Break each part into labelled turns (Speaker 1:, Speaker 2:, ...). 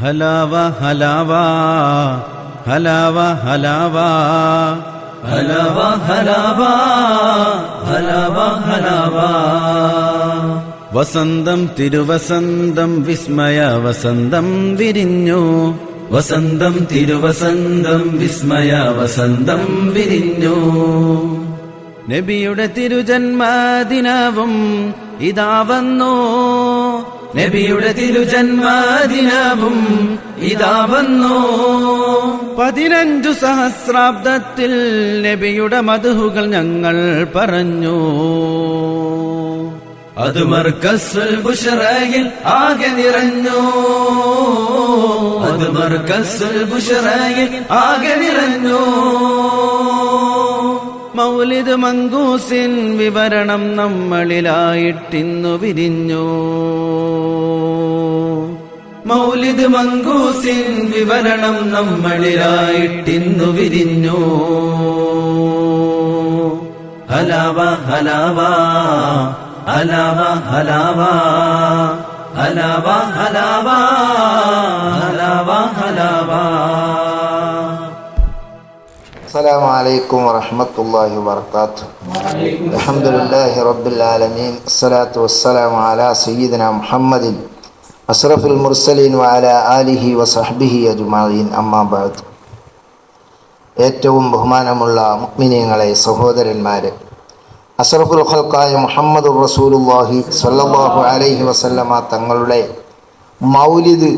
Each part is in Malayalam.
Speaker 1: ഹലാവ ഹലാവ ഹലാവ ഹലാവ. ഹലാവ ഹലാവ ഹലാവ ഹലാവ. വസന്തം തിരുവസന്തം വിസ്മയ വസന്തം വിരിഞ്ഞു. വസന്തം തിരുവസന്തം വിസ്മയ വസന്തം വിരിഞ്ഞു. നബിയുടെ തിരുജന്മദിനവും ഇതാ വന്നു. നബിയുടെ തിരുജന്മദിനവും ഇതാ വന്നു. പതിനഞ്ചു സഹസ്രാബ്ദത്തിൽ നബിയുടെ മധുഹുകൾ ഞങ്ങൾ പറഞ്ഞു. അത് മർക്കസുൽ ബുഷറയിൽ ആകെ നിറഞ്ഞു. അത് മർക്കസുൽ ബുഷറയിൽ ആകെ നിറഞ്ഞു. മൗലിദ് മങ്കൂസിൻ വിവരണം നമ്മളിലായിട്ടിന്നു വിരിഞ്ഞു. മൗലിദ് മങ്കൂസിൻ വിവരണം നമ്മളിലായിട്ടിന്നു വിരിഞ്ഞു. ഹലാവ ഹലാവ ഹലാവ ഹലാവ ഹലാവ ഹലാവ ഹലാവ ഹലാവ.
Speaker 2: السلام عليكم ورحمة الله وبركاته الحمد لله رب العالمين الصلاة والسلام على سيدنا محمد أشرف المرسلين وعلى آله وصحبه أجمعين أما بعد ഏറ്റവും ബഹുമാനമുള്ള മുഗ്മിനീങ്ങളെ സഹോദരന്മാരെ അഷറഫുൽ ഖൽക്കായ മുഹമ്മദ് റസൂലുല്ലാഹി സ്വല്ലല്ലാഹു അലൈഹി വസല്ലമ തങ്ങളുടെ മൗലിദ്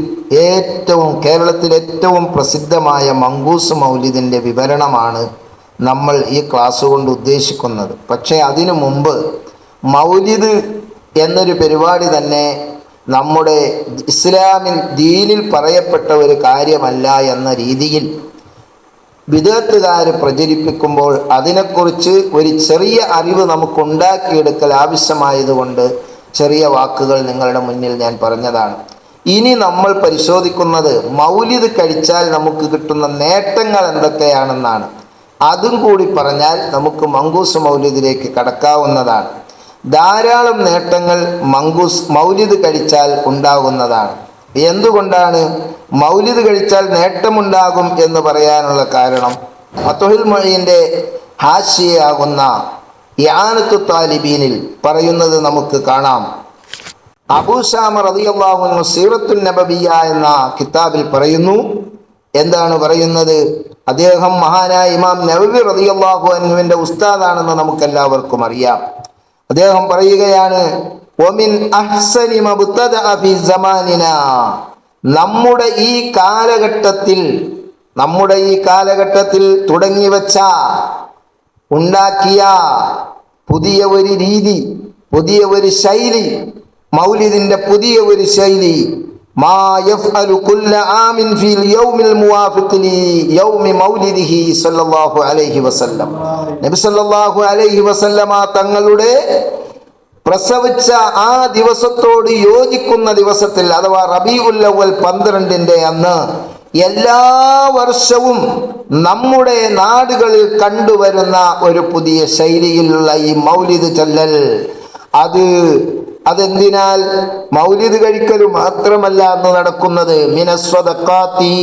Speaker 2: ഏറ്റവും കേരളത്തിൽ ഏറ്റവും പ്രസിദ്ധമായ മങ്കൂസ് മൗലിദിന്റെ വിവരണമാണ് നമ്മൾ ഈ ക്ലാസ് കൊണ്ട് ഉദ്ദേശിക്കുന്നത്. പക്ഷേ അതിനു മുമ്പ് മൗലിദ് എന്നൊരു പരിപാടി തന്നെ നമ്മുടെ ഇസ്ലാമിൽ ദീനിൽ പറയപ്പെട്ട ഒരു കാര്യമല്ല എന്ന രീതിയിൽ വിദഗ്ധകാർ പ്രചരിപ്പിക്കുമ്പോൾ അതിനെക്കുറിച്ച് ഒരു ചെറിയ അറിവ് നമുക്കുണ്ടാക്കിയെടുക്കൽ ആവശ്യമായതുകൊണ്ട് ചെറിയ വാക്കുകൾ നിങ്ങളുടെ മുന്നിൽ ഞാൻ പറഞ്ഞതാണ്. ഇനി നമ്മൾ പരിശോധിക്കുന്നത് മൗലിദ് കഴിച്ചാൽ നമുക്ക് കിട്ടുന്ന നേട്ടങ്ങൾ എന്തൊക്കെയാണെന്നാണ്. അതും കൂടി പറഞ്ഞാൽ നമുക്ക് മങ്കൂസ് മൗലിദിലേക്ക് കടക്കാവുന്നതാണ്. ധാരാളം നേട്ടങ്ങൾ മങ്കൂസ് മൗലിദ് കഴിച്ചാൽ ഉണ്ടാകുന്നതാണ് എന്തുകൊണ്ടാണ്? മൗലിദ് കഴിച്ചാൽ നേട്ടമുണ്ടാകും എന്ന് പറയാനുള്ള കാരണം അത്തൊഹിൽ മൊഴിന്റെ ഹാശിയാകുന്ന യാനത്തു താലിബീനിൽ പറയുന്നത് നമുക്ക് കാണാം. അബൂഷാമ റളിയല്ലാഹു സീറത്തുൽ നബബിയ എന്ന കിതാബിൽ പറയുന്നു. എന്താണ് പറയുന്നത്? അദ്ദേഹം മഹാനായ ഇമാം നബബി റളിയല്ലാഹു അൻഹുവിന്റെ ഉസ്താദാണെന്ന് നമുക്കെല്ലാവർക്കും അറിയാം. അദ്ദേഹം പറയുകയാണ് ഒമിൻ അഹ്സനി ഫി നമ്മുടെ ഈ കാലഘട്ടത്തിൽ നമ്മുടെ ഈ കാലഘട്ടത്തിൽ തുടങ്ങി വച്ച ഉണ്ടാക്കിയ പുതിയ ഒരു രീതി പുതിയ ഒരു ശൈലി മൗലിദിന്റെ പുതിയ ഒരു ശൈലി. തങ്ങളുടെ പ്രസവിച്ച ആ ദിവസത്തോട് യോജിക്കുന്ന ദിവസത്തിൽ അഥവാ റബി ഉല്ലവൽ പന്ത്രണ്ടിന്റെ അന്ന് എല്ലാ വർഷവും നമ്മുടെ നാടുകളിൽ കണ്ടുവരുന്ന ഒരു പുതിയ ശൈലിയിലുള്ള ഈ മൗലിദ് ചൊല്ലൽ. അത് അതെന്തിനാൽ മൗലിദ് കഴിക്കൽ മാത്രമല്ല അന്ന് നടക്കുന്നത്. മിനസ്വതക്കാത്തി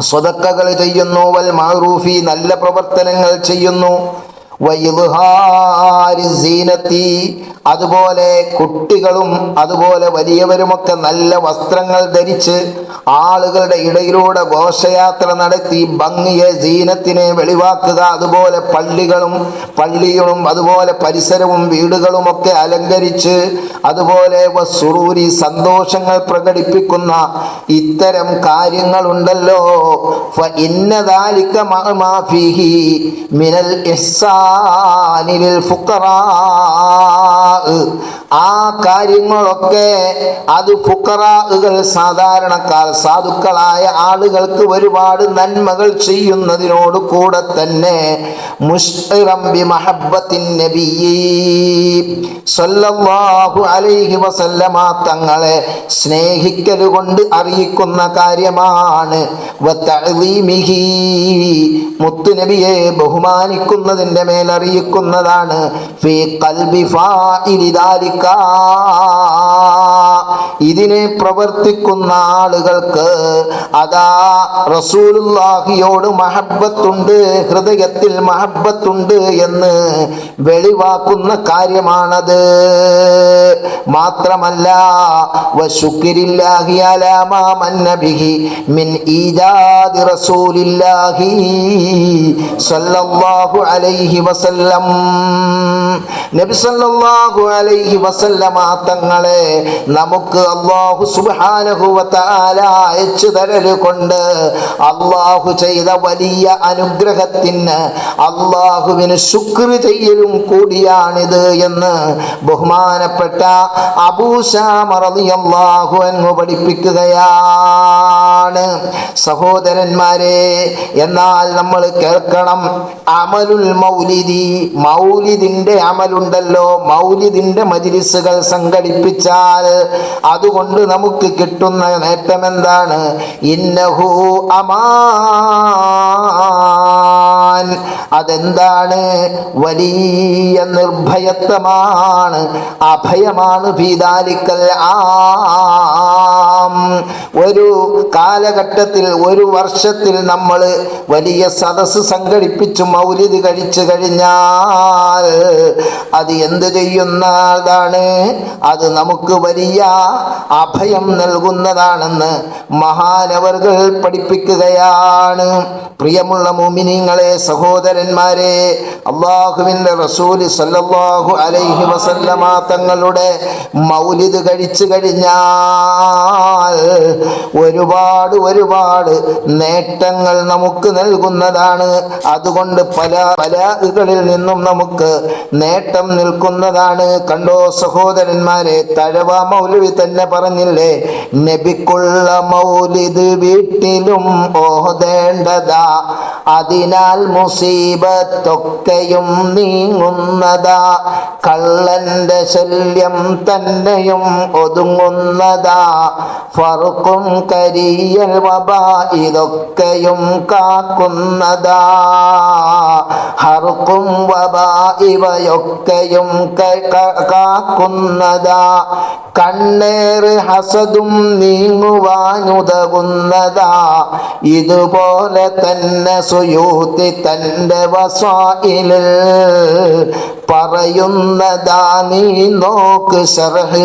Speaker 2: സ്വതക്കകൾ ചെയ്യുന്നു. വൽ മാറൂഫി നല്ല പ്രവർത്തനങ്ങൾ ചെയ്യുന്നു. അതുപോലെ കുട്ടികളും അതുപോലെ വലിയവരുമൊക്കെ നല്ല വസ്ത്രങ്ങൾ ധരിച്ച് ആളുകളുടെ ഇടയിലൂടെ ഘോഷയാത്ര നടത്തി ഭംഗിയെ ജീനത്തിനെ വെളിവാക്കുക. അതുപോലെ പള്ളികളും പള്ളികളും അതുപോലെ പരിസരവും വീടുകളുമൊക്കെ അലങ്കരിച്ച് അതുപോലെ സുറൂരി സന്തോഷങ്ങൾ പ്രകടിപ്പിക്കുന്ന ഇത്തരം കാര്യങ്ങളുണ്ടല്ലോ. മിനൽ ഇഹ്സാനി للفقراء ആ കാര്യങ്ങളൊക്കെ അത് ഫുക്കറാകൾ സാധാരണക്കാർ സാധുക്കളായ ആളുകൾക്ക് ഒരുപാട് നന്മകൾ ചെയ്യുന്നതിനോട് കൂടെ തന്നെ അലൈഹി വസല്ലമ തങ്ങളെ സ്നേഹിക്കൽ കൊണ്ട് അറിയിക്കുന്ന കാര്യമാണ്. മുത്തുനബിയെ ബഹുമാനിക്കുന്നതിന്റെ മേലറിയിക്കുന്നതാണ്. ഫീ কা ഇതിനെ പ്രവർത്തിക്കുന്ന ആളുകൾക്ക് അതാ റസൂലുല്ലാഹിയോട് മഹബത്തുണ്ട് ഹൃദയത്തിൽ മഹബത്തുണ്ട് എന്ന് വെളിവാക്കുന്ന കാര്യമാണത്. മാത്രമല്ല മിൻ അലൈഹി വസല്ലം. തങ്ങളെ നമുക്ക് വ തആല അയച്ചു തരൽ കൊണ്ട് അല്ലാഹു ചെയ്ത വലിയ അനുഗ്രഹത്തിന് അള്ളാഹുവിന് ശുക്ർ ചെയ്യലും കൂടിയാണിത് എന്ന് ബഹുമാനപ്പെട്ട അബൂശാമറിയാഹു എന്ന് പഠിപ്പിക്കുകയാണ്. സഹോദരന്മാരെ എന്നാൽ നമ്മൾ കേൾക്കണം. അമലുൽ മൗലിദി മൗലിദിന്റെ അമലുണ്ടല്ലോ. മൗലിദിന്റെ മജിലിസുകൾ സംഘടിപ്പിച്ചാൽ അതുകൊണ്ട് നമുക്ക് കിട്ടുന്ന നേട്ടം എന്താണ് ഇന്നഹു അമാൻ. അതെന്താണ്? വലിയ നിർഭയത്വമാണ്. അഭയമാണ് ഭീതാലിക്കൽ ആം. ഒരു കാലഘട്ടത്തിൽ ഒരു വർഷത്തിൽ നമ്മൾ വലിയ സദസ്സ് സംഘടിപ്പിച്ചു മൗലിത് കഴിച്ചു കഴിഞ്ഞാൽ അത് എന്ത് ചെയ്യുന്നതാണ് അത് നമുക്ക് വലിയ അഭയം നൽകുന്നതാണെന്ന് മഹാനവർകൾ പഠിപ്പിക്കുകയാണ്. പ്രിയമുള്ള മോമിനിങ്ങളെ സഹോദരന്മാരെ അള്ളാഹുവിന്റെ റസൂൽ സല്ലാഹു അലൈഹി വസല്ലമ തങ്ങളുടെ മൗലിത് കഴിച്ചു കഴിഞ്ഞാൽ ഒരുപാട് ഒരുപാട് നേട്ടങ്ങൾ നമുക്ക് നൽകുന്നതാണ്. അതുകൊണ്ട് പല പലകളിൽ നിന്നും നമുക്ക് നേട്ടം നിൽക്കുന്നതാണ്. കണ്ടോ സഹോദരന്മാരെ തഴവ മൗലവി തന്നെ പറഞ്ഞില്ലേ നബിക്കുള്ള മൗലിത് വീട്ടിലും ഓതേണ്ടതാ അതിനാൽ മുസീബത്തൊക്കെയും നീങ്ങുന്നതാ കള്ളന്റെ ശല്യം തന്നെയും ഒതുങ്ങുന്നതാ ഫറുക്കും കരിയൽ വബ ഇതൊക്കെയും കാക്കുന്നതാ ഹറുക്കും വബ ഇവയൊക്കെയും കാക്കുന്നതാ. കണ്ണേറ് ഹസതും നീങ്ങുവാനുതകുന്നതാ. ഇതുപോലെ തന്നെ സുയൂത്തി തന്റെ വസായിലിൽ പറയുന്നതാ നീ നോക്ക് ശർഹ്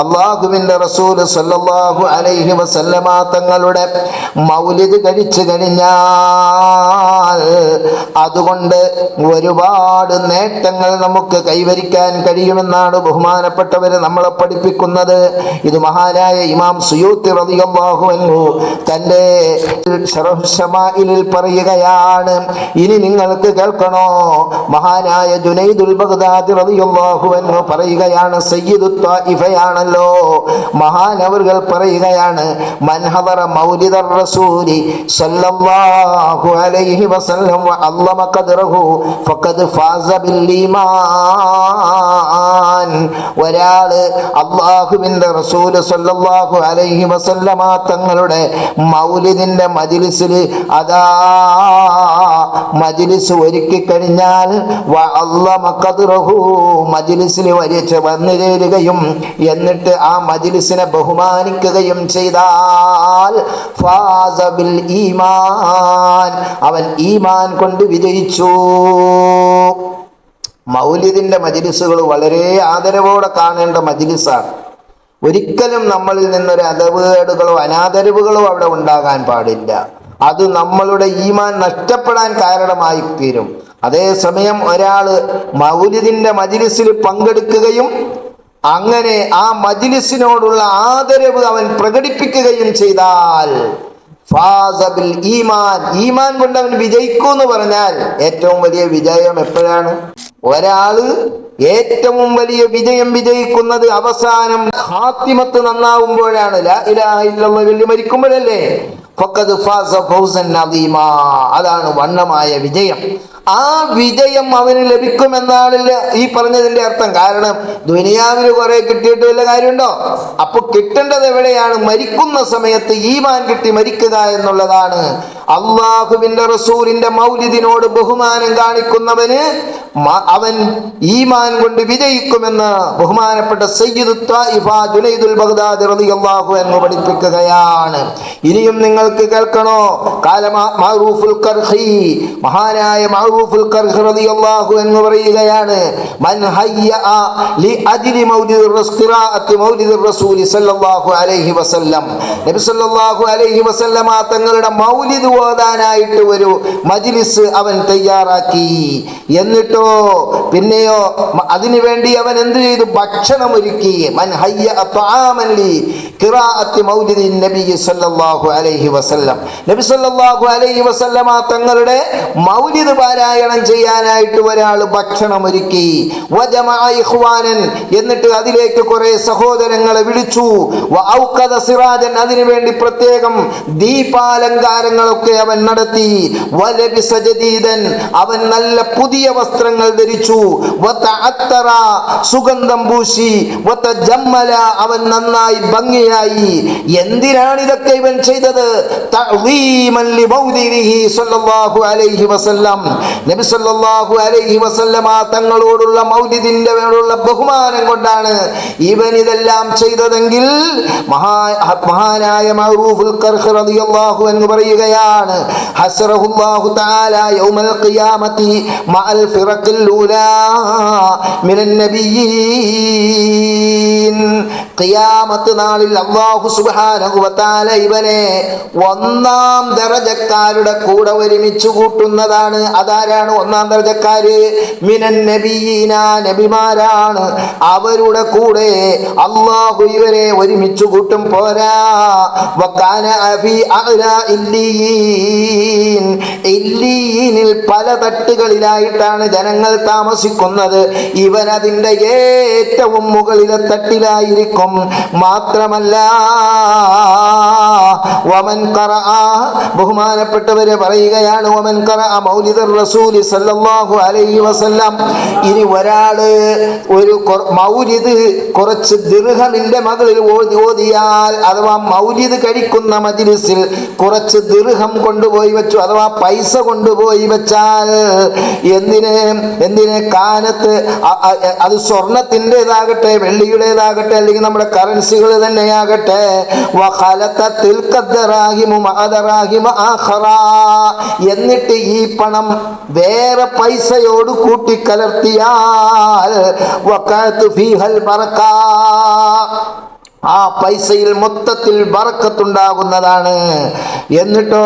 Speaker 2: അള്ളാഹുവിന്റെ റസൂൽ സല്ലല്ലാഹു അലൈഹി വസല്ലമ തങ്ങളുടെ മൗലിദ് കഴിച്ചു കഴിഞ്ഞാൽ അതുകൊണ്ട് ഒരുപാട് നേട്ടങ്ങൾ നമുക്ക് കൈവരിക്കാൻ കഴിയുമെന്നാണ് ബഹുമാനപ്പെട്ടവര് നമ്മളെ പഠിപ്പിക്കുന്നത്. ഇത് മഹാനായ ഇമാം സുയൂത്തി റളിയല്ലാഹു അൻഹു തന്റെ പറയുകയാണ്. ഇനി നിങ്ങൾക്ക് കേൾക്കണോ? മഹാനായ ജുനൈദുൽ ബഗ്ദാദി റളിയല്ലാഹു അൻഹു പറയുകയാണ് സയ്യിദ് ത്വായിഫയാണല്ലോ മഹാനവറുകൾ പറയുകയാണ് മൻഹദറ മൗലിദർ റസൂലി സല്ലല്ലാഹു അലൈഹി വസല്ലം വ അല്ലമ ഖദ്റഹു ഫഖദ് ഫാസ ബിൽ ഈമാൻ. ഒരാൾ അള്ളാഹുവിന്റെ സല്ലല്ലാഹു അലൈഹി വസല്ലമ തങ്ങളുടെ മൗലിദിന്റെ മജിലിസിൽ അതാ മജിലിസ് ഒരുക്കി കഴിഞ്ഞാൽ മജിലിസിൽ വരിച്ച് വന്നു ചേരുകയും എന്നിട്ട് ആ മജിലിസിനെ ബഹുമാനിക്കുകയും ചെയ്താൽ ഫാസ ബിൽ ഈമാൻ. അവൻ ഈമാൻ കൊണ്ട് വിജയിച്ചു. മൗലിദിന്റെ മജിലിസുകൾ വളരെ ആദരവോടെ കാണേണ്ട മജിലിസാണ്. ഒരിക്കലും നമ്മളിൽ നിന്നൊരു അതവുകേടുകളോ അനാദരവുകളോ അവിടെ ഉണ്ടാകാൻ പാടില്ല. അത് നമ്മളുടെ ഈമാൻ നഷ്ടപ്പെടാൻ കാരണമായി തീരും. അതേസമയം ഒരാൾ മൗലിദിന്റെ മജിലിസിൽ പങ്കെടുക്കുകയും അങ്ങനെ ആ മജിലിസിനോടുള്ള ആദരവ് അവൻ പ്രകടിപ്പിക്കുകയും ചെയ്താൽ ഫാസബിൽ ഈമാൻ. ഈമാൻ കൊണ്ട് അവൻ വിജയിക്കൂ എന്ന് പറഞ്ഞാൽ ഏറ്റവും വലിയ വിജയം എപ്പോഴാണ്? ഒരാൾ ഏറ്റവും വലിയ വിജയം വിജയിക്കുന്നത് അവസാനം ഹാത്തിമത്ത് നന്നാവുമ്പോഴാണ്. മരിക്കുമ്പോഴല്ലേ? അതാണ് വണ്ണമായ വിജയം. ആ വിജയം അവന് ലഭിക്കുമെന്നാണില്ല ഈ പറഞ്ഞതിന്റെ അർത്ഥം. കാരണം ദുനിയാവിന് കുറെ കിട്ടിയിട്ട് വല്ല കാര്യമുണ്ടോ? അപ്പൊ കിട്ടേണ്ടത് എവിടെയാണ്? മരിക്കുന്ന സമയത്ത് ഈമാൻ കിട്ടി മരിക്കുക എന്നുള്ളതാണ്. അള്ളാഹുവിന്റെ റസൂലിന്റെ മൗലിദിനോട് ബഹുമാനം കാണിക്കുന്നവന് മ- അവൻ ഈമാൻ കൊണ്ട് വിജയിക്കുമെന്ന് ബഹുമാനപ്പെട്ട സയ്യിദ് ജുനൈദുൽ റളിയല്ലാഹു എന്ന് പഠിപ്പിക്കുകയാണ്. ഇനിയും നിങ്ങൾക്ക് കേൾക്കണോ? കാലമാ മഹാനായ കർഹി എന്ന് പറയുകയാണ് മൻ ഹയ്യ ലി റസൂലി സല്ലല്ലാഹു അലൈഹി വസല്ലം. നബി സല്ലല്ലാഹു അലൈഹി വസല്ലമ തങ്ങളുടെ മൗലിദ് ഓതാനായിട്ട് ഒരു മജ്ലിസ് അവൻ തയ്യാറാക്കി. എന്നിട്ടോ പിന്നെയോ അതിനു വേണ്ടി അവൻ എന്ത് ചെയ്തു? ഭക്ഷണം ഒരുക്കി മൻ ഹയ്യ ലി മൗലിദി സല്ലല്ലാഹു അലൈഹി വസല്ലം. നബി സല്ലല്ലാഹു അലൈഹി വസല്ലമ തങ്ങളുടെ മൗലിദ് പാരായണം ചെയ്യാനായിട്ട് ഒരാൾ ഭക്ഷണം ഒരുക്കി വജമാൻ എന്നിട്ട് അതിലേക്ക് കുറെ സഹോദരങ്ങളെ വിളിച്ചു. സിറാജൻ അതിനുവേണ്ടി പ്രത്യേകം ദീപാലങ്കാരങ്ങളൊക്കെ അവൻ നടത്തി. വലബിസ ജദീദൻ അവൻ നല്ല പുതിയ വസ്ത്രങ്ങൾ ധരിച്ചു. സുഗന്ധം പൂശി. ജമ്മല അവൻ നന്നായി ഭംഗിയായി. എന്തിനാണ് ഇതൊക്കെ ഇവൻ ചെയ്തത്? അലൈഹി വസല്ലം. നബി സ്വല്ലല്ലാഹു അലൈഹി വസല്ലമ തങ്ങളോടുള്ള മൗലിദിന്റെ മേലുള്ള ബഹുമാനം കൊണ്ടാണ് ഇവൻ ഇതെല്ലാം ചെയ്തതെങ്കിൽ മഹാ മഹാനായ മഅറൂഫുൽ ഖർഖ് റളിയല്ലാഹു അൻഹു പറയുകയാണ് ഹസറഹുല്ലാഹു തആല യൗമൽ ഖിയാമത്തി മഅൽ ഫിറഖിൽ ഉലാ മിനൻ നബിയ്യീൻ ഖിയാമത്ത് നാളിൽ അല്ലാഹു സുബ്ഹാനഹു ഇവനെ ഒന്നാം ദറജക്കാരുടെ കൂടെ ഒരുമിച്ച് കൂട്ടുന്നതാണ്. അതാരാണ് ഒന്നാം ദർജക്കാര് മിനൻ നബീന നബിമാരാണ്. അവരുടെ കൂടെ അള്ളാഹു ഇവരെ ഒരുമിച്ച് കൂട്ടും. പോരാ. ഇല്ലീനിൽ പല തട്ടുകളിലായിട്ടാണ് ജനങ്ങൾ താമസിക്കുന്നത്. ഇവൻ അതിന്റെ ഏറ്റവും മുകളിലെ തട്ടിലായിരിക്കും മാത്രമല്ല. വമൻ ഖറഅ ബഹുമാനപ്പെട്ടവരെ പറയുകയാണ് വമൻ ഖറഅ മൗലിദർ റസൂലി സല്ലല്ലാഹു അലൈഹി വസല്ലം. ഇനി ഒരാൾ ഒരു മൗലിദ് കുറച്ച് ദീർഘമിന്റെ മകളിൽ ഓതി ഓതിയാൽ അഥവാ മൗലിദ് കഴിക്കുന്ന മജിലിസിൽ കുറച്ച് ദീർഘം കൊണ്ടുപോയി വെച്ചു അഥവാ പൈസ കൊണ്ടുപോയി വെച്ചാൽ എന്തിന്? എന്തിന്? കാനത്ത് അത് സ്വർണത്തിന്റെതാകട്ടെ വെള്ളിയുടേതാകട്ടെ അല്ലെങ്കിൽ നമ്മുടെ കറൻസികൾ തന്നെയാകട്ടെ. എന്നിട്ട് ഈ പണം വേറെ പൈസയോട് കൂട്ടിക്കലർത്തിയാൽ കലർത്തിയാൽ ഫീഹൽ ബറക്കാ. ആ പൈസയിൽ മൊത്തത്തിൽ ബറക്കത്തുണ്ടാകുന്നതാണ്. എന്നിട്ടോ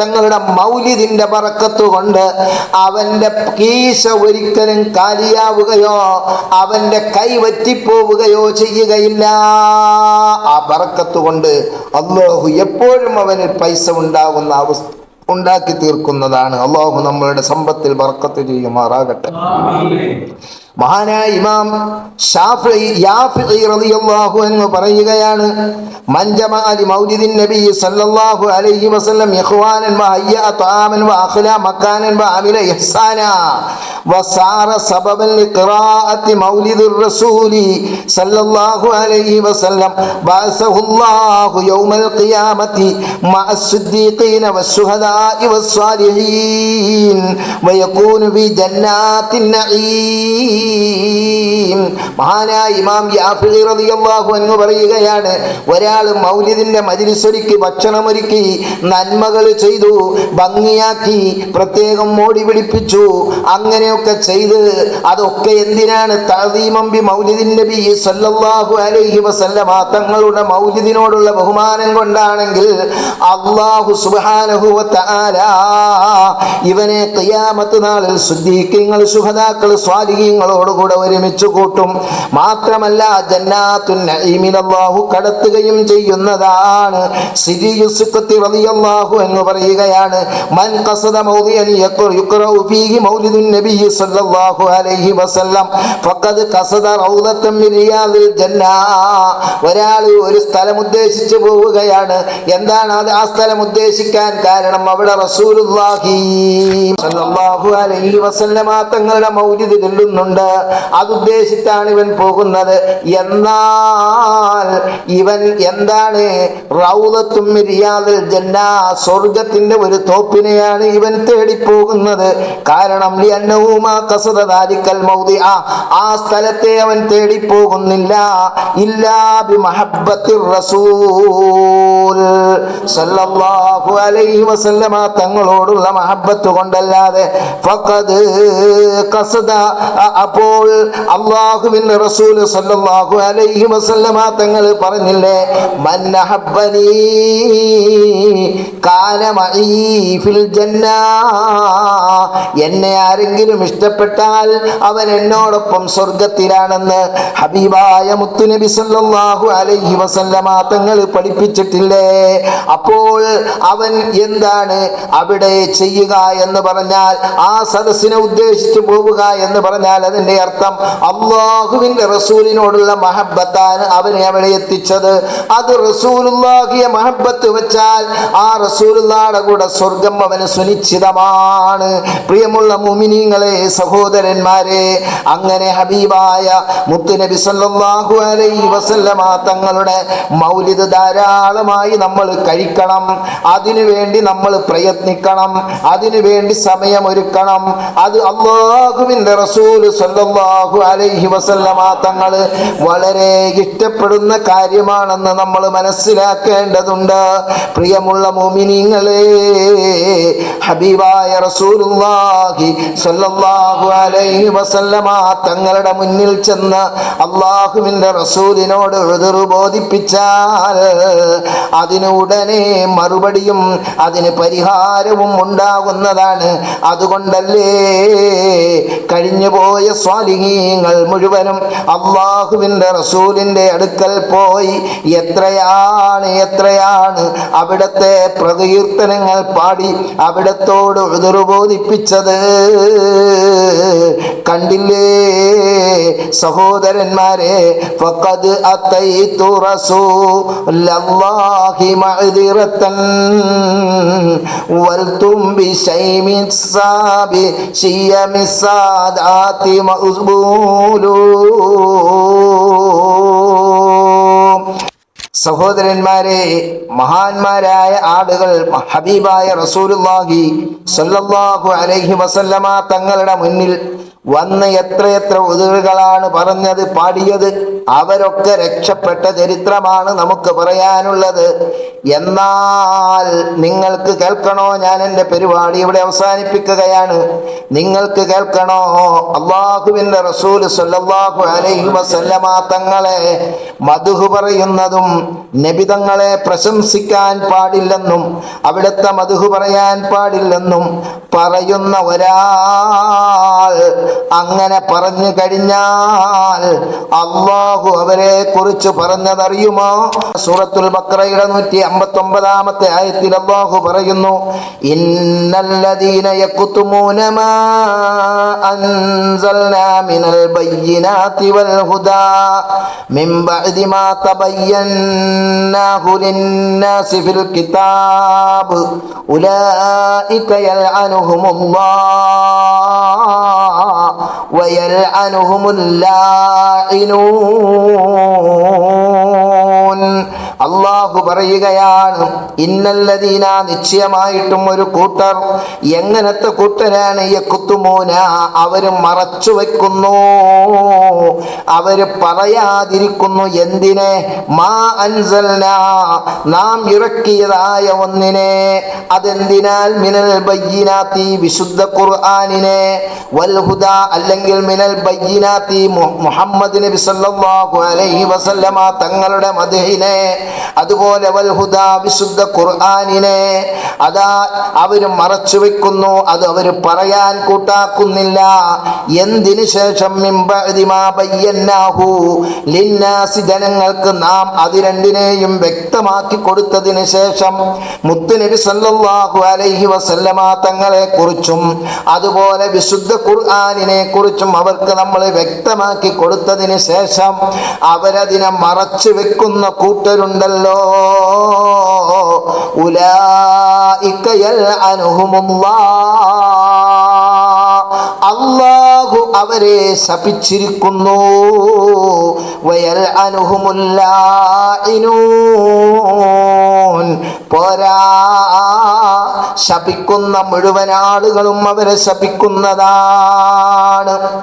Speaker 2: തങ്ങളുടെ മൗലിദിന്റെ ബറക്കത്ത് കൊണ്ട് അവന്റെ കീശ ഒരിക്കലും കാലിയാവുകയോ അവന്റെ കൈ വറ്റിപ്പോവുകയോ ചെയ്യുകയില്ല. ആ ബറക്കത്ത് കൊണ്ട് അള്ളാഹു എപ്പോഴും അവന് പൈസ ഉണ്ടാകുന്ന അവസ്ഥ ഉണ്ടാക്കി തീർക്കുന്നതാണ്. അള്ളാഹു നമ്മളുടെ സമ്പത്തിൽ ബർക്കത്ത് ചെയ്യുമാറാകട്ടെ. മഹാനായ ഇമാം ഷാഫിഈ യാഫിഈ റളിയല്ലാഹു അൻഹു പറയുകയാണ് മൻജമ അലി മൗലിദിൻ നബി സല്ലല്ലാഹു അലൈഹി വസല്ലം ഇഖ്വാനൻ വഹയ്യ തആമൻ വഅഖല മക്കാനൻ വഅമില ഇഹ്സാന വസാറ സബബൻ ലിഖിറാഅത്തി മൗലിദിർ റസൂലി സല്ലല്ലാഹു അലൈഹി വസല്ലം ബഅസഹുല്ലാഹു യൗമൽ ഖിയാമത്തി മഅ الصديقين والشهداء والصالحين ويكون في جنات النعيم മഹാനായ ഇമാം യാഫിഈ റളിയല്ലാഹു അൻഹു പറയുകയാണ് ഒരാൾ മൗലിദിന്റെ മജിലിസൊരുക്കി ഭക്ഷണമൊരുക്കി നന്മകൾ ചെയ്തു ഭംഗിയാക്കി പ്രത്യേകം മോടി പിടിപ്പിച്ചു അങ്ങനെയൊക്കെ ചെയ്ത് അതൊക്കെ എന്തിനാണ്? ബി മൗലിദിൻ നബി സല്ലല്ലാഹു അലൈഹി വസല്ലമ തങ്ങളുടെ മൗലിദിനോടുള്ള ബഹുമാനം കൊണ്ടാണെങ്കിൽ അള്ളാഹു സുബ്ഹാനഹു വതആല ഇവനെ ഖിയാമത്ത് നാളിൽ സുദ്ദീഖീങ്ങൾ ശുഹദാക്കൾ സ്വാലിഹീങ്ങൾ തങ്ങളോടുകൂടെ ഒരുമിച്ച് കൂട്ടും. മാത്രമല്ല ജന്നാത്തു നഈമിനല്ലാഹു കടത്തുകയും ചെയ്യുന്നതാണ്. സിരി യുസുഖത്തി റളിയല്ലാഹു എന്ന് പറയുകയാണ്. മൻ ഖസദ മൗദിയൻ യഖറ യുഖറഉ ഫീഹി മൗലിദുൻ നബി സല്ലല്ലാഹു അലൈഹി വസല്ലം. ഫഖദ് ഖസദ റൗദത്തൻ മിൻ റിയാദിൽ ജന്നാ. ഒരാൾ ഒരു സ്ഥലം ഉദ്ദേശിച്ചു പോവുകയാണ്. എന്താണ് അത്? ആ സ്ഥലം ഉദ്ദേശിക്കാൻ കാരണം അവിടെ റസൂലുള്ളാഹി സല്ലല്ലാഹു അലൈഹി വസല്ലമ തങ്ങളുടെ മൗലിദ് ചൊല്ലുന്നുണ്ട്. അത് ഉദ്ദേശിച്ചാണ് ഇവൻ പോകുന്നത്. എന്നാൽ ഇവൻ എന്താണ്? റൗദത്തും റിയാദിൽ ജന്ന സ്വർഗത്തിന്റെ ഒരു തോപ്പിനെയാണ് ഇവൻ തേടി പോകുന്നത് കാരണം ഖസദ ദാലിക്കൽ മൗദിഅ ആ സ്ഥലത്തെ അവൻ തേടി പോകുന്നില്ല ഇല്ലാ ബി മഹബ്ബത്തിർ റസൂൽ. സല്ലല്ലാഹു അലൈഹി വസല്ലമ തങ്ങളോടുള്ള മഹബത്ത് കൊണ്ടല്ലാതെ ഫഖദ് കസദ അപ്പോൾ അള്ളാഹുവിന്റെ റസൂൽ സല്ലല്ലാഹു അലൈഹി വസല്ലമ തങ്ങൾ പറഞ്ഞില്ലേ മന്നഹബ്ബനി അഹബ്ബനി കാന ഫിൽ ജന്ന. എന്നെ ആരെങ്കിലും ഇഷ്ടപ്പെട്ടാൽ അവൻ എന്നോടൊപ്പം സ്വർഗത്തിലാണെന്ന് ഹബീബായ മുത്തുനബി സല്ലല്ലാഹു അലൈഹി വസല്ലമ തങ്ങൾ പഠിപ്പിച്ചിട്ടില്ലേ. അപ്പോൾ അവൻ എന്താണ് അവിടെ ചെയ്യുക എന്ന് പറഞ്ഞാൽ ആ സദസ്സിനെ ഉദ്ദേശിച്ചു പോവുക എന്ന് പറഞ്ഞാൽ അതിന്റെ അർത്ഥം അള്ളാഹുവിന്റെ റസൂലിനോടുള്ള മഹബത്താണ് അവനെ അവിടെ എത്തിച്ചത്. അത് റസൂലുള്ളാഹിയെ മഹബത്ത് വെച്ചാൽ ആ റസൂലുള്ളാടെ കൂടെ സ്വർഗം അവന് സുനിശ്ചിതമാണ്. പ്രിയമുള്ള മുമിനിങ്ങളെ സഹോദരന്മാരെ അങ്ങനെ ഹബീബായ മുത്തുനബി സല്ലല്ലാഹു അലൈഹി വസല്ലമ തങ്ങളുടെ മൗലിദ് ധാരാളമായി നമ്മൾ കഴിക്കണം. അതിനു വേണ്ടി നമ്മൾ പ്രയത്നിക്കണം. അതിനു വേണ്ടി സമയമൊരുക്കണം. അത് അള്ളാഹുവിന്റെ റസൂൽ സല്ലല്ലാഹു അലൈഹി വസല്ലമ തങ്ങൾ വളരെ ഇഷ്ടപ്പെടുന്ന കാര്യമാണെന്ന് നമ്മൾ മനസ്സിലാക്കേണ്ടതുണ്ട്. പ്രിയമുള്ള മോമിനിങ്ങളെ ഹബീബായ റസൂലുള്ളാഹി സല്ലല്ലാഹു അലൈഹി വസല്ലമ തങ്ങളുടെ മുന്നിൽ ചെന്ന് അള്ളാഹുവിന്റെ റസൂലിനോട് എതിർ ബോധിപ്പിച്ചാൽ അതിന് ഉടനെ മറുപടിയും അതിന് പരിഹാരവും ഉണ്ടാകുന്നതാണ്. അതുകൊണ്ടല്ലേ കഴിഞ്ഞുപോയ സ്വാലിഹീങ്ങൾ മുഴുവനും അള്ളാഹുവിന്റെ റസൂലിന്റെ അടുക്കൽ പോയി എത്രയാണ് എത്രയാണ് അവിടത്തെ പ്രകീർത്തനങ്ങൾ പാടി അവിടത്തോട് ഉതിർബോധിപ്പിച്ചത് കണ്ടില്ലേ സഹോദരന്മാരെ ഫഖദ് വൽതും സഹോദരന്മാരെ മഹാന്മാരായ ആളുകൾ ഹബീബായ റസൂലുള്ളാഹി സല്ലല്ലാഹു അലൈഹി വസല്ലമ തങ്ങളുടെ മുന്നിൽ വന്ന് എത്രയെത്ര ഉതിറുകളാണ് പറഞ്ഞത് പാടിയത്. അവരൊക്കെ രക്ഷപ്പെട്ട ചരിത്രമാണ് നമുക്ക് പറയാനുള്ളത്. എന്നാൽ നിങ്ങൾക്ക് കേൾക്കണോ? ഞാൻ എന്റെ പരിപാടി ഇവിടെ അവസാനിപ്പിക്കുകയാണ്. നിങ്ങൾക്ക് കേൾക്കണോ? അള്ളാഹുവിന്റെ റസൂൽ സല്ലാഹു അലൈഹി വസല്ലമ തങ്ങളെ മധുഹു പറയുന്നതും നബിതങ്ങളെ പ്രശംസിക്കാൻ പാടില്ലെന്നും അവിടുത്തെ മധുഹു പറയാൻ പാടില്ലെന്നും പറയുന്ന ഒരാൾ അങ്ങനെ പറഞ്ഞു കഴിഞ്ഞാൽ അള്ളാഹു അവരെ കുറിച്ച് പറഞ്ഞതറിയുമോ? സൂറത്തുൽ ബക്രയുടെ നൂറ്റി അമ്പത്തി ഒമ്പതാമത്തെ ആയത്തിൽ അള്ളാഹു പറയുന്നു ഇന്നല്ലദീന യക്കുത്തുമൂന മാ അൻസൽനാ മിനൽ ബയ്യിനാതി വൽ ഹുദാ മിൻ ബഅദി മാ തബയ്യനാഹു ലിന്നാസി ഫിൽ കിതാബ് ഉലൈക യൽഅനുഹുമുല്ലാഹ് ويلعنهم اللاعنون. അള്ളാഹു പറയുകയാണ് ഇന്നല്ലതീന നിശ്ചയമായിട്ടും ഒരു കൂട്ടർ എങ്ങനത്തെ കൂട്ടരാണ് യക്കുത്തുമോന കുത്തുമൂന അവർ മറച്ചു വെക്കുന്നു. അവർ പറയാതിരിക്കുന്നു എന്തിനെ? മാ അൻസൽന നാം ഇറക്കിയതായ ഒന്നിനെ. അതെന്തിനാൽ? മിനൽ ബയ്യനാത്തി വിശുദ്ധ ഖുർആാനിനെ. വൽഹുദ അല്ലെങ്കിൽ മിനൽ ബയ്യനാത്തി മുഹമ്മദ് നബി സല്ലല്ലാഹു അലൈഹി വസല്ലമ തങ്ങളുടെ മദഹിനെ അതുപോലെ വൽഹുദ വിശുദ്ധ ഖുർആാനിനെ അതാ അവർ മറച്ചു വെക്കുന്നു അത് അവർ പറയാൻ കൂട്ടാക്കുന്നില്ല. എന്തിനു ശേഷം ലിന്നാസി ജനങ്ങൾക്ക് നാം അത് രണ്ടിനെയും വ്യക്തമാക്കി കൊടുത്തതിന് ശേഷം മുത്തുനബി സല്ലാഹു അലൈഹി വസല്ലമ തങ്ങളെ കുറിച്ചും അതുപോലെ വിശുദ്ധ ഖുർആാനിനെ കുറിച്ചും അവർക്ക് നമ്മൾ വ്യക്തമാക്കി കൊടുത്തതിന് ശേഷം അവരതിനെ മറച്ചു വെക്കുന്ന കൂട്ടരുണ്ടല്ലോ. അള്ളാഹു അവരെ ശപിച്ചിരിക്കുന്നു. വയൽ അനുഹുമുല്ലായിനൂൻ പോരാ. ശപിക്കുന്ന മുഴുവൻ ആളുകളും അവരെ ശപിക്കുന്നതാണ്.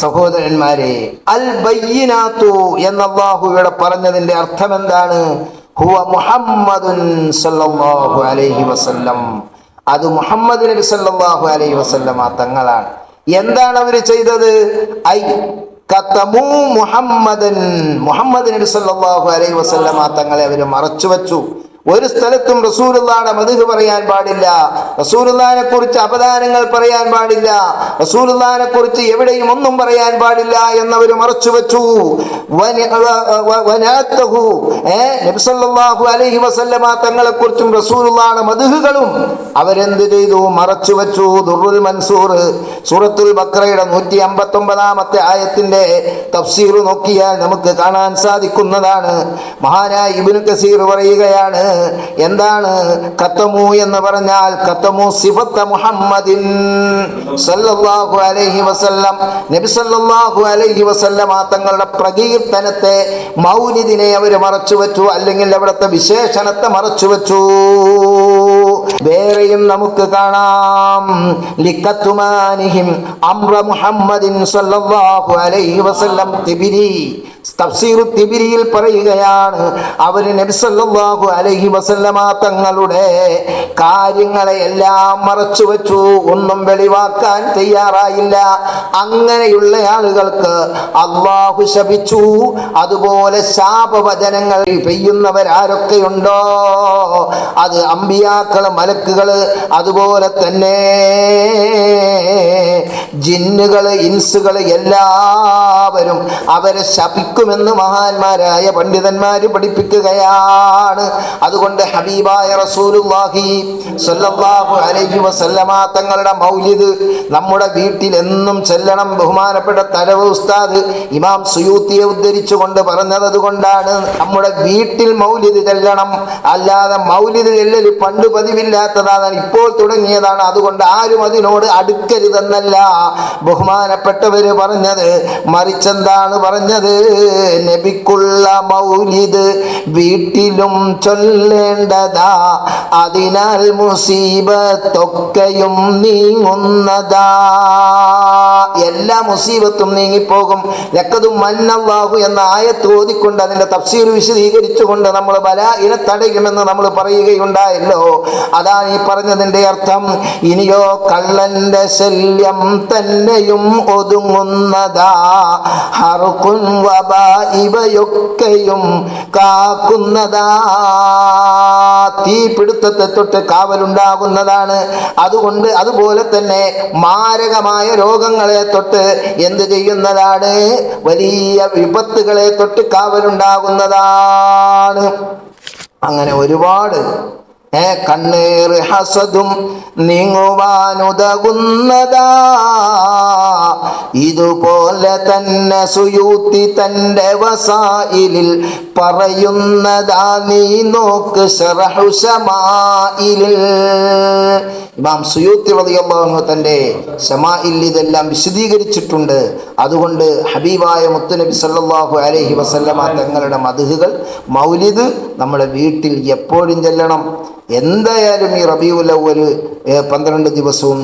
Speaker 2: സഹോദരന്മാരെ അൽ ബയ്യനാത്തു എന്ന അള്ളാഹു ഇവിടെ പറഞ്ഞതിന്റെ അർത്ഥം എന്താണ് ഹുവ മുഹമ്മദുൻ സല്ലല്ലാഹു അലൈഹി വസല്ലം. അത് മുഹമ്മദ് നബി സല്ലല്ലാഹു അലൈഹി വസല്ലമ തങ്ങളാണ്. എന്താണ് അവർ ചെയ്തത്? ഐ കത്തമു മുഹമ്മദൻ. മുഹമ്മദ് നബി സല്ലല്ലാഹു അലൈഹി വസല്ലമ തങ്ങളെ അവർ മറച്ചു വെച്ചു ഒരു സ്ഥലത്തും റസൂലുള്ളാടെ മതിഹ് പറയാൻ പാടില്ല. റസൂലുള്ളാനെ കുറിച്ച് അപദാനങ്ങൾ പറയാൻ പാടില്ല. റസൂലുള്ളാനെ കുറിച്ച് എവിടെയും ഒന്നും പറയാൻ പാടില്ല എന്നവർ മറച്ചു വെച്ചു. അലൈഹി വസല്ലമ തങ്ങളെ കുറിച്ചും റസൂലുള്ളാടെ മധുഹുകളും അവരെന്ത് ചെയ്തു? മറച്ചു വെച്ചു. ദുർറുൽ മൻസൂർ സൂറത്തുൽ ബക്രയുടെ നൂറ്റി അമ്പത്തി ഒമ്പതാമത്തെ ആയത്തിന്റെ തഫ്സീർ നോക്കിയാൽ നമുക്ക് കാണാൻ സാധിക്കുന്നതാണ്. മഹാനായ ഇബിനു കസീർ പറയുകയാണ് എന്താണ് കത്തമു എന്ന് പറഞ്ഞാൽ കത്തമു സിഫത്ത മുഹമ്മദിൻ സല്ലല്ലാഹു അലൈഹി വസല്ലം. നബി സല്ലല്ലാഹു അലൈഹി വസല്ലം ആ തങ്ങളുടെ പ്രകീർത്തനത്തെ മൗലിദിനെ അവർ മറച്ചു വെച്ചു അല്ലെങ്കിൽ അവിടുത്തെ വിശേഷണത്തെ മറച്ചു വെച്ചു. വേറെയും നമുക്ക് കാണാം. ലിക്കത്തുമാനിഹിം അംറ മുഹമ്മദിൻ സല്ലല്ലാഹു അലൈഹി വസല്ലം തിബിരി. തഫ്സീറു തിബിരിയിൽ പറയുകയാണ്. അവർ നബി അലഹി വസല്ലമ തങ്ങളുടെ കാര്യങ്ങളെ എല്ലാം മറച്ചു വെച്ചു. ഒന്നും വെളിവാക്കാൻ തയ്യാറായില്ല. അങ്ങനെയുള്ള ആളുകൾക്ക് അള്ളാഹു ശപിച്ചു. അതുപോലെ ശാപവചനങ്ങൾ പെയ്യുന്നവരാരൊക്കെയുണ്ടോ? അത് അമ്പിയാക്കൾ മലക്കുകൾ അതുപോലെ തന്നെ ജിന്നുകൾ ഇൻസുകൾ എല്ലാവരും അവരെ ശപിക്കുമെന്ന് മഹാന്മാരായ പണ്ഡിതന്മാര് പഠിപ്പിക്കുകയാണ്. അതുകൊണ്ട് ഹബീബായ റസൂലുള്ളാഹി സ്വല്ലല്ലാഹു അലൈഹി വസല്ലമ തങ്ങളുടെ മൗലിദ് നമ്മുടെ വീട്ടിൽ എന്നും ചെല്ലണം. ബഹുമാനപ്പെട്ട തലവ് ഉസ്താദ് ഇമാം സുയൂത്തിയെ ഉദ്ധരിച്ചുകൊണ്ട് പറഞ്ഞത് അതുകൊണ്ടാണ് നമ്മുടെ വീട്ടിൽ മൗലിദ് ചെല്ലണം. അല്ലാതെ മൗലിദ് ചെല്ലൽ പണ്ട് പതിവില്ലാത്തതാണ് ഇപ്പോൾ തുടങ്ങിയതാണ്. അതുകൊണ്ട് ആരും അതിനോട് അടുക്കരുതെന്നല്ല ബഹുമാനപ്പെട്ടവര് പറഞ്ഞത്. മറിച്ചെന്താണ് പറഞ്ഞത്? നബിക്കുള്ള മൗലിദ് വീട്ടിലും ചൊല്ലേണ്ടതാ. അതിനാൽ മുസീബത്തൊക്കെയും നീങ്ങുന്നതാ. എല്ലാ മുസീബത്തും നീങ്ങിപ്പോകും. ലക്കതും മന്നവാഹു എന്ന ആയത്ത് ഓതിക്കൊണ്ട് അതിന്റെ തഫ്സീർ വിശദീകരിച്ചുകൊണ്ട് നമ്മൾ ബലായിനെ തടയുമെന്ന് നമ്മൾ പറയുകയുണ്ടായല്ലോ. അതാണ് ഈ പറഞ്ഞതിന്റെ അർത്ഥം. ഇനിയോ കള്ളന്റെ ശല്യം തന്നെയും ഒതുങ്ങുന്നതാ. ഹർക്കുൻ വബ ഇവയൊക്കെയും കാക്കുന്നതാ. തീ പിടുത്തത്തെ തൊട്ട് കാവലുണ്ടാകുന്നതാണ്. അതുകൊണ്ട് അതുപോലെ തന്നെ മാരകമായ രോഗങ്ങളെ തൊട്ട് എന്ത് ചെയ്യുന്നതാണ്? വലിയ വിപത്തുകളെ തൊട്ട് കാവലുണ്ടാകുന്നതാണ്. അങ്ങനെ ഒരുപാട് ഏ കണ്ണേറ് ഹസതും നീങ്ങുവാനുതകുന്നതാ. ഇതുപോലെ തന്നെ സുയൂത്തി തന്റെ വസായിലിൽ പറയുന്നതാ നീ നോക്ക് ഷറഹുഷമായിലിൽ ഇമാം സുയൂത്തി റളിയല്ലാഹു തന്റെ ശമായിൽ ഇതെല്ലാം വിശദീകരിച്ചിട്ടുണ്ട്. അതുകൊണ്ട് ഹബീബായ മുത്തുനബി സല്ലാഹു അലഹി വസല്ലമ തങ്ങളുടെ മധുഹുകൾ മൗലിദ് നമ്മുടെ വീട്ടിൽ എപ്പോഴും ചെല്ലണം. എന്തായാലും ഈ റബിയുൽ അവ്വൽ പന്ത്രണ്ട് ദിവസവും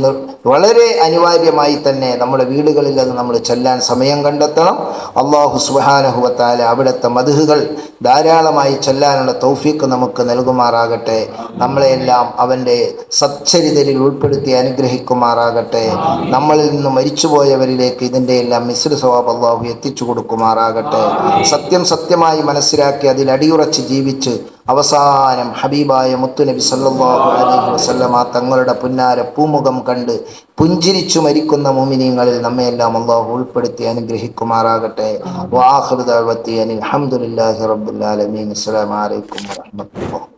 Speaker 2: വളരെ അനിവാര്യമായി തന്നെ നമ്മുടെ വീടുകളിൽ അത് നമ്മൾ ചെല്ലാൻ സമയം കണ്ടെത്തണം. അള്ളാഹു സുബാനഹുവത്താല അവിടുത്തെ മധുഹുകൾ ധാരാളമായി ചൊല്ലാനുള്ള തൗഫീക്ക് നമുക്ക് നൽകുമാറാകട്ടെ. നമ്മളെല്ലാം അവന്റെ സച്ചരിതരിൽ ഉൾപ്പെടുത്തി അനുഗ്രഹിക്കുമാറാകട്ടെ. നമ്മളിൽ നിന്ന് മരിച്ചുപോയവരിലേക്ക് ഇതിന്റെ എല്ലാം മിശ്ര സ്വഭാവ അള്ളാഹു എത്തിച്ചു കൊടുക്കുമാറാകട്ടെ. സത്യം സത്യമായി മനസ്സിലാക്കി അതിൽ അടിയുറച്ച് ജീവിച്ച് അവസാനം ഹബീബായ മുത്തുനബി സല്ലാഹു അലൈഹി വസല്ലമ തങ്ങളുടെ പുന്നാര പൂമുഖം കണ്ട് പുഞ്ചിരിച്ചു മരിക്കുന്ന മോമിനിയങ്ങളിൽ നമ്മയെല്ലാം അള്ളാഹു ഉൾപ്പെടുത്തി അനുഗ്രഹിക്കുമാറാകട്ടെ. വാഹൃദാവത്തി അനിൽ അൽഹംദുലില്ലാഹി റബ്ബിൽ ആലമീൻ. അസ്സലാമു അലൈക്കും വറഹ്മത്തുള്ളാഹി